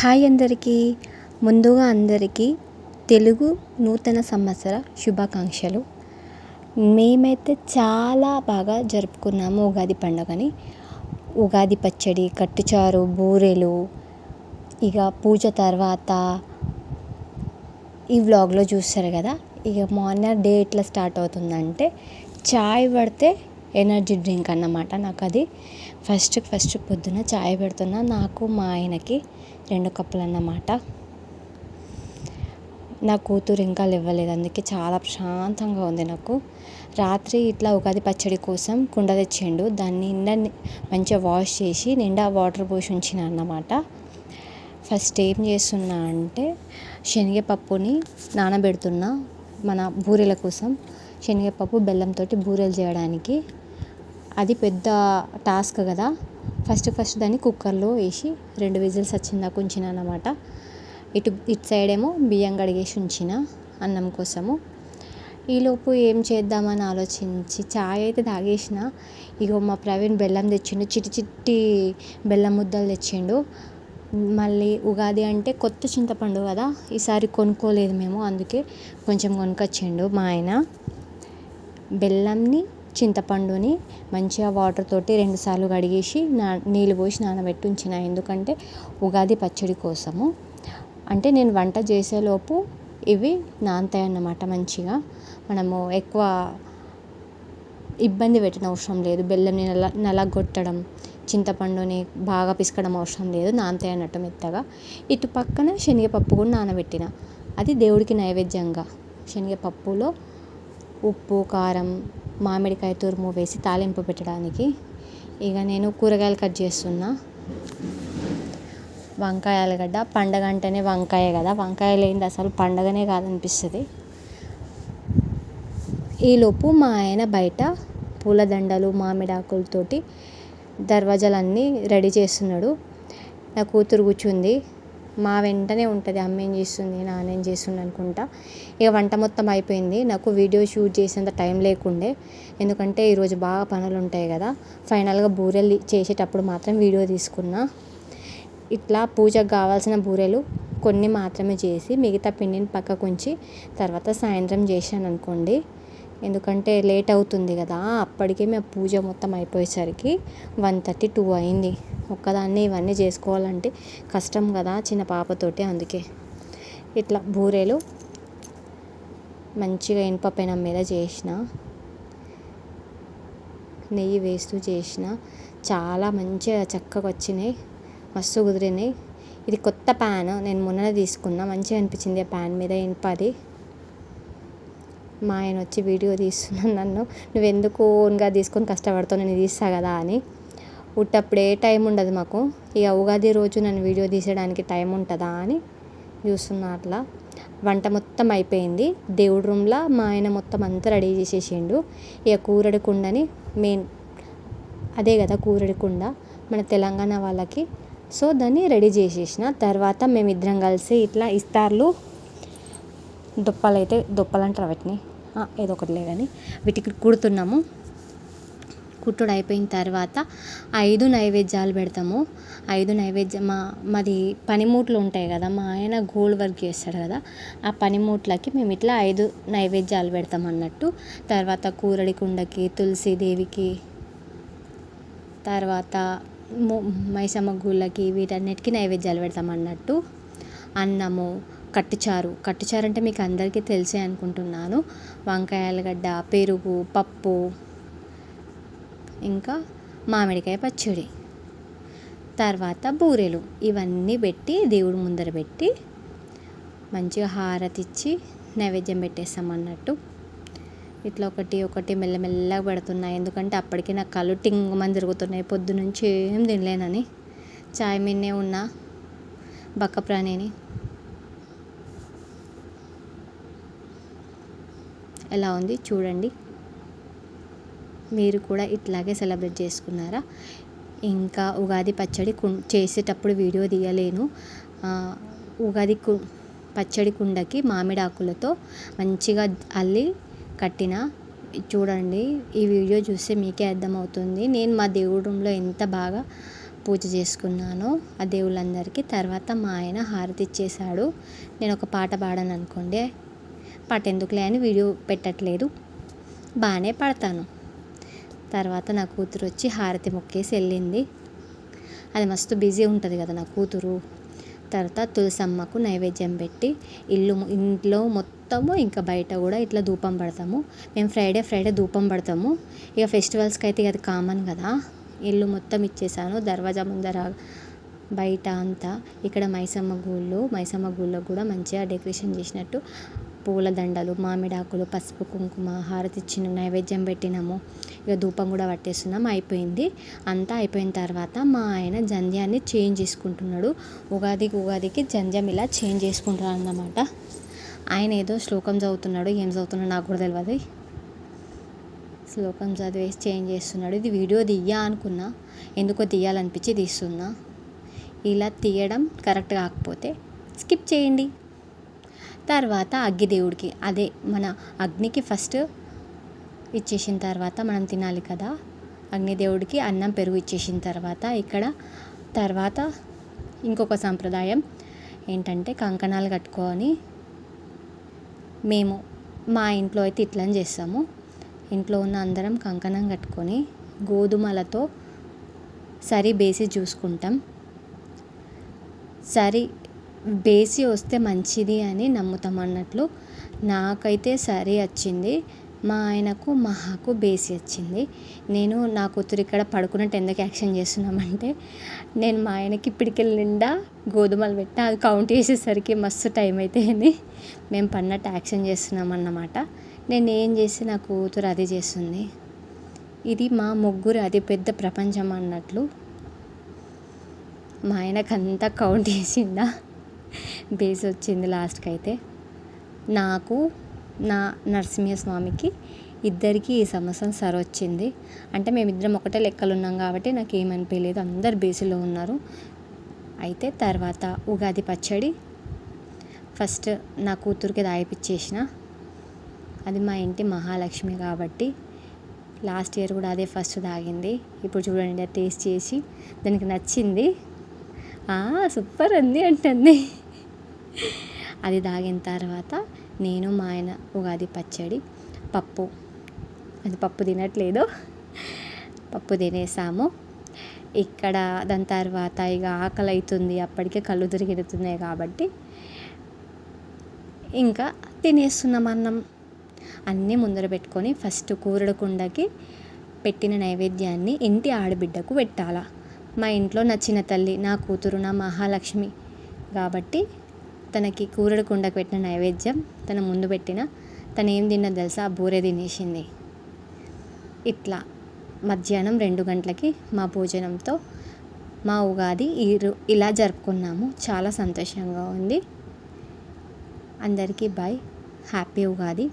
Hi అందరికీ. ముందుగా అందరికీ తెలుగు నూతన సంవత్సర శుభాకాంక్షలు. మేమైతే చాలా బాగా జరుపుకున్నాము ఉగాది పండుగని. ఉగాది పచ్చడి కట్టుచారు బూరెలు ఇక పూజ తర్వాత ఈ వ్లాగ్లో చూస్తారు కదా ఇక మార్నింగ్ డే ఎట్లా స్టార్ట్ అవుతుందంటే చాయ్ పడితే ఎనర్జీ డ్రింక్ అన్నమాట నాకు అది ఫస్ట్ ఫస్ట్ పొద్దున చాయ్ పెడుతున్నా నాకు మా ఆయనకి రెండు కప్పులు అన్నమాట నా కూతురు ఇంకా లేవలేదు అందుకే చాలా ప్రశాంతంగా ఉంది నాకు. రాత్రి ఇట్లా ఉగాది పచ్చడి కోసం కుండ తెచ్చిండు. దాన్ని నిండా మంచిగా వాష్ చేసి నిండా వాటర్ పోసి ఉంచిన అన్నమాట. ఫస్ట్ ఏం చేస్తున్నా అంటే శనగపప్పుని నానబెడుతున్నా మన బూరెల కోసం. శనగపప్పు బెల్లంతో బూరెలు చేయడానికి. అది పెద్ద టాస్క్ కదా. ఫస్ట్ ఫస్ట్ దాన్ని కుక్కర్లో వేసి రెండు విజిల్స్ వచ్చిందాక ఉంచిన అనమాట ఇటు ఇటు సైడ్ ఏమో బియ్యం కడిగేసి ఉంచిన అన్నం కోసము. ఈలోపు ఏం చేద్దామని ఆలోచించి చాయ్ అయితే తాగేసిన. ఇగో మా ప్రవీణ్ బెల్లం తెచ్చిండు చిట్టి చిట్టి బెల్లం ముద్దలు తెచ్చిండు. మళ్ళీ ఉగాది అంటే కొత్త చింతపండు కదా ఈసారి కొనుక్కోలేదు మేము అందుకే కొంచెం కొనుక్కొచ్చిండు మా ఆయన. బెల్లంని చింతపండుని మంచిగా వాటర్ తోటి రెండుసార్లు కడిగేసి నా నీళ్ళు పోసి నానబెట్టి ఉంచిన. ఎందుకంటే ఉగాది పచ్చడి కోసము. అంటే నేను వంట చేసేలోపు ఇవి నానతాయి అన్నమాట మంచిగా. మనము ఎక్కువ ఇబ్బంది పెట్టిన అవసరం లేదు. బెల్లంని నల నలగొట్టడం చింతపండుని బాగా పిసకడం అవసరం లేదు. నానతాయి అన్నట్టు మెత్తగా. ఇటు పక్కన శనగపప్పు కూడా నానబెట్టిన. అది దేవుడికి నైవేద్యంగా. శనగపప్పులో ఉప్పు కారం మామిడికాయ తురుము వేసి తాలింపు పెట్టడానికి. ఇక నేను కూరగాయలు కట్ చేస్తున్నా. వంకాయ ఆలుగడ్డ పండగ అంటేనే వంకాయ కదా. వంకాయ లేనిది అసలు పండగనే కాదనిపిస్తుంది. ఈలోపు మా ఆయన బయట పూలదండలు మామిడాకులతోటి దర్వాజాలన్నీ రెడీ చేస్తున్నాడు. నా కూతురు కూర్చుంది. మా వెంటనే ఉంటుంది అమ్మ ఏం చేస్తుంది నాన్న ఏం చేస్తుంది అనుకుంటా. ఇక వంట మొత్తం అయిపోయింది. నాకు వీడియో షూట్ చేసేంత టైం లేకుండే. ఎందుకంటే ఈరోజు బాగా పనులు ఉంటాయి కదా. ఫైనల్గా బూరెలు చేసేటప్పుడు మాత్రం వీడియో తీసుకున్నా. ఇట్లా పూజకు కావాల్సిన బూరెలు కొన్ని మాత్రమే చేసి మిగతా పిండిని పక్కకు ఉంచి తర్వాత సాయంత్రం చేశాను అనుకోండి. ఎందుకంటే లేట్ అవుతుంది కదా అప్పటికే మేము పూజ మొత్తం అయిపోయేసరికి వన్ థర్టీ టూ అయింది. ఒక్కదాన్ని ఇవన్నీ చేసుకోవాలంటే కష్టం కదా చిన్న పాపతోటి అందుకే. ఇట్లా బూరెలు మంచిగా ఇనుప పెనం మీద చేసిన నెయ్యి వేస్తూ చేసిన చాలా మంచిగా చక్కగా వచ్చినాయి మస్తు కుదిరినాయి. ఇది కొత్త ప్యాన్ నేను మొన్ననే తీసుకున్నా మంచిగా అనిపించింది ఆ ప్యాన్ మీద ఇనుపది మా ఆయన వచ్చి వీడియో తీస్తున్నాను నన్ను. నువ్వెందుకు ఓన్గా తీసుకొని కష్టపడతావు నేను తీస్తా కదా అని. ఉట్టప్పుడు ఏ టైం ఉండదు మాకు. ఇక ఉగాది రోజు నన్ను వీడియో తీసేయడానికి టైం ఉంటుందా అని చూస్తున్నా అట్లా. వంట మొత్తం అయిపోయింది. దేవుడి రూమ్లో మా ఆయన మొత్తం అంతా రెడీ చేసేసిండు. ఇక కూరడి కుండని మెయిన్ అదే కదా కూరడి కుండ మన తెలంగాణ వాళ్ళకి. సో దాన్ని రెడీ చేసేసిన. తర్వాత మేమిద్దరం కలిసి ఇట్లా ఇస్తార్లు. దుప్పలు అయితే దుప్పలు అంటారు వాటిని ఏదో ఒకటిలే కానీ వీటికి కుడుతున్నాము. కుట్టుడు అయిపోయిన తర్వాత ఐదు నైవేద్యాలు పెడతాము. ఐదు నైవేద్యం మా మాది పనిముట్లు ఉంటాయి కదా మా ఆయన గోల్డ్ వర్క్ చేస్తాడు కదా ఆ పనిముట్లకి మేము ఇట్లా ఐదు నైవేద్యాలు పెడతాం అన్నట్టు. తర్వాత కూరడి కుండకి తులసిదేవికి తర్వాత మైసమ్మ గుళ్ళకి వీటన్నిటికీ నైవేద్యాలు పెడతాం అన్నట్టు. అన్నము కట్టుచారు. కట్టుచారు అంటే మీకు అందరికీ తెలిసే అనుకుంటున్నాను. వంకాయ ఆలుగడ్డ పెరుగు పప్పు ఇంకా మామిడికాయ పచ్చడి. తర్వాత బూరెలు. ఇవన్నీ పెట్టి దేవుడి ముందర పెట్టి మంచిగా హారతి ఇచ్చి నైవేద్యం పెట్టేస్తాం అన్నట్టు ఇట్లా ఒకటి ఒకటి మెల్లమెల్లగా పెడుతున్నాయి. ఎందుకంటే అప్పటికి నా కళ్ళు టింగమని తిరుగుతున్నాయి. పొద్దు నుంచి ఏం తినలేనని. చాయ్ మిన్నే ఉన్నా. బక్క ప్రాణిని. ఎలా ఉంది చూడండి. మీరు కూడా ఇట్లాగే సెలబ్రేట్ చేసుకున్నారా? ఇంకా ఉగాది పచ్చడి కు చేసేటప్పుడు వీడియో తీయలేను. ఉగాది కు పచ్చడి కుండకి మామిడి ఆకులతో మంచిగా అల్లి కట్టిన చూడండి. ఈ వీడియో చూస్తే మీకే అర్థమవుతుంది. నేను మా దేవుడి రూమ్లో ఎంత బాగా పూజ చేసుకున్నానో ఆ దేవుళ్ళందరికీ. తర్వాత మా ఆయన హారతి ఇచ్చేశాడు. నేను ఒక పాట పాడాను అనుకోండి. పాటెందుకులే అని వీడియో పెట్టట్లేదు. బాగానే పాడతాను. తర్వాత నా కూతురు వచ్చి హారతి మొక్కేసి వెళ్ళింది. అది మస్తు బిజీ ఉంటుంది కదా నా కూతురు. తర్వాత తులసమ్మకు నైవేద్యం పెట్టి ఇల్లు ఇంట్లో మొత్తము ఇంకా బయట కూడా ఇట్లా ధూపం పడతాము. మేము ఫ్రైడే ఫ్రైడే ధూపం పడతాము. ఇక ఫెస్టివల్స్కి అయితే అది కామన్ కదా. ఇల్లు మొత్తం ఇచ్చేసాను. దర్వాజా ముందర బయట అంతా. ఇక్కడ మైసమ్మ గూళ్ళు మైసమ్మ గూళ్ళో కూడా మంచిగా డెకరేషన్ చేసినట్టు పూల దండలు మామిడాకులు పసుపు కుంకుమ హారతి ఇచ్చిన నైవేద్యం పెట్టినాము. ఇక ధూపం కూడా పట్టేస్తున్నాం. అయిపోయింది. అంతా అయిపోయిన తర్వాత మా ఆయన జంధ్యాన్ని చేంజ్ చేసుకుంటున్నాడు. ఉగాదికి ఉగాదికి జంధ్యం ఇలా చేంజ్ చేసుకుంటున్నాడు అన్నమాట. ఆయన ఏదో శ్లోకం చదువుతున్నాడు. ఏం చదువుతున్నాడు నాకు కూడా తెలియదు శ్లోకం చదివేసి చేంజ్ చేస్తున్నాడు. ఇది వీడియో తీయా అనుకున్నా. ఎందుకో తీయాలనిపించి తీస్తున్నా. ఇలా తీయడం కరెక్ట్ కాకపోతే స్కిప్ చేయండి. తర్వాత అగ్గిదేవుడికి. అదే మన అగ్నికి ఫస్ట్ ఇచ్చేసిన తర్వాత మనం తినాలి కదా. అగ్నిదేవుడికి అన్నం పెరుగు ఇచ్చేసిన తర్వాత ఇక్కడ తర్వాత ఇంకొక సాంప్రదాయం ఏంటంటే కంకణాలు కట్టుకొని మేము మా ఇంట్లో అయితే ఇట్లని చేస్తాము. ఇంట్లో ఉన్న అందరం కంకణం కట్టుకొని గోధుమలతో సరి బేసి చూసుకుంటాం. సరి బేసి వస్తే మంచిది అని నమ్ముతాం అన్నట్లు నాకైతే సరే వచ్చింది. మా ఆయనకు మహాకు బేసి వచ్చింది. నేను నా కూతురు ఇక్కడ పడుకున్నట్టు ఎందుకు యాక్షన్ చేస్తున్నామంటే నేను మా ఆయనకి ఇప్పటికెళ్ళి నిండా గోధుమలు పెట్టా. అది కౌంట్ చేసేసరికి మస్తు టైం అయిపోయింది. మేము పడినట్టు యాక్షన్ చేస్తున్నాం అన్నమాట. నేను ఏం చేసి నా కూతురు అది చేస్తుంది? ఇది మా ముగ్గురు అతిపెద్ద ప్రపంచం అన్నట్లు మా ఆయనకంతా కౌంట్ చేసిందా? బేస్ వచ్చింది లాస్ట్కి అయితే నాకు నా నరసింహస్వామికి ఇద్దరికి ఈ సంవత్సరం సర్ వచ్చింది. అంటే మేమిద్దరం ఒకటే లెక్కలు ఉన్నాం కాబట్టి నాకు ఏమనిపించలేదు అందరు బేసిలో ఉన్నారు. అయితే తర్వాత ఉగాది పచ్చడి ఫస్ట్ నా కూతురికి దాయిపిచ్చేసిన. అది మా ఇంటి మహాలక్ష్మి కాబట్టి లాస్ట్ ఇయర్ కూడా అదే ఫస్ట్ తాగింది ఇప్పుడు చూడండి అది టేస్ట్ చేసి దానికి నచ్చింది. సూపర్ ఉంది అంటుంది. అది తాగిన తర్వాత నేను మా ఆయన ఉగాది పచ్చడి పప్పు అది పప్పు తినట్లేదు పప్పు తినేసాము. ఇక్కడ దాని తర్వాత ఇక ఆకలి అవుతుంది అప్పటికే కళ్ళు తిరుగుతున్నాయి కాబట్టి ఇంకా తినేస్తున్నాం అన్నం. అన్నీ ముందర పెట్టుకొని ఫస్ట్ కూరడు కుండకి పెట్టిన నైవేద్యాన్ని ఇంటి ఆడబిడ్డకు పెట్టాలా. మా ఇంట్లో నచ్చిన తల్లి నా కూతురు నా మహాలక్ష్మి. కాబట్టి తనకి కూరడు కుండకు పెట్టిన నైవేద్యం తన ముందు పెట్టిన తను ఏం తిన్నది తెలుసా బూరె తినేసింది. ఇట్లా మధ్యాహ్నం రెండు గంటలకి మా భోజనంతో మా ఉగాది ఈరు ఇలా జరుపుకున్నాము. చాలా సంతోషంగా ఉంది. అందరికీ బాయ్ హ్యాపీ ఉగాది.